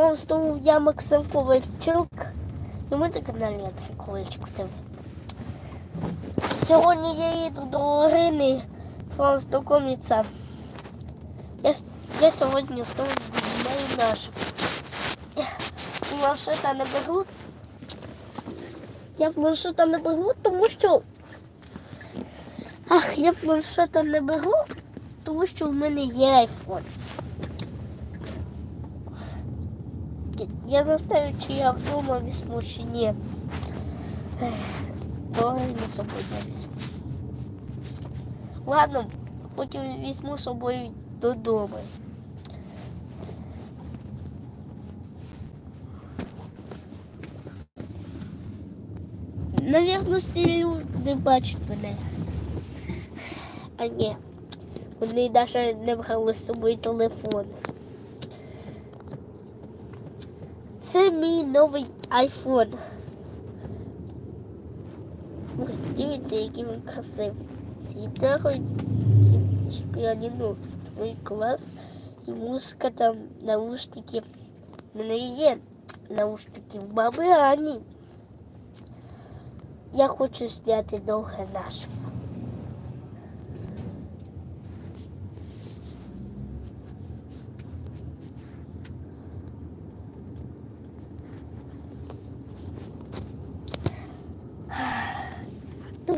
Просто я Максим Ковальчук. І ми на каналі Ковальчук ТВ. Сьогодні я їду до Орини знайомиться. Я, я сьогодні знову знімаю нашу. Планшета не беру. Я планшета не беру, тому що. Ах, я планшета не беру, тому що в мене є айфон. Я не знаю, чи я вдома візьму, чи ні. Добре, не собою не візьму. Ладно, потім візьму з собою додому. Навірно, всі люди бачать мене. А ні. Вони навіть не брали з собою телефон. Це мій новий айфон. Ось дивіться, який він красивий. З гітарою і з піаніно. Твій клас. І музика там, наушники. У мене є наушники в баби Ані. Я хочу зняти довге наше.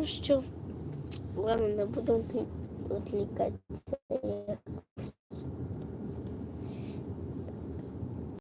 що ладно, не буду відвлекатися.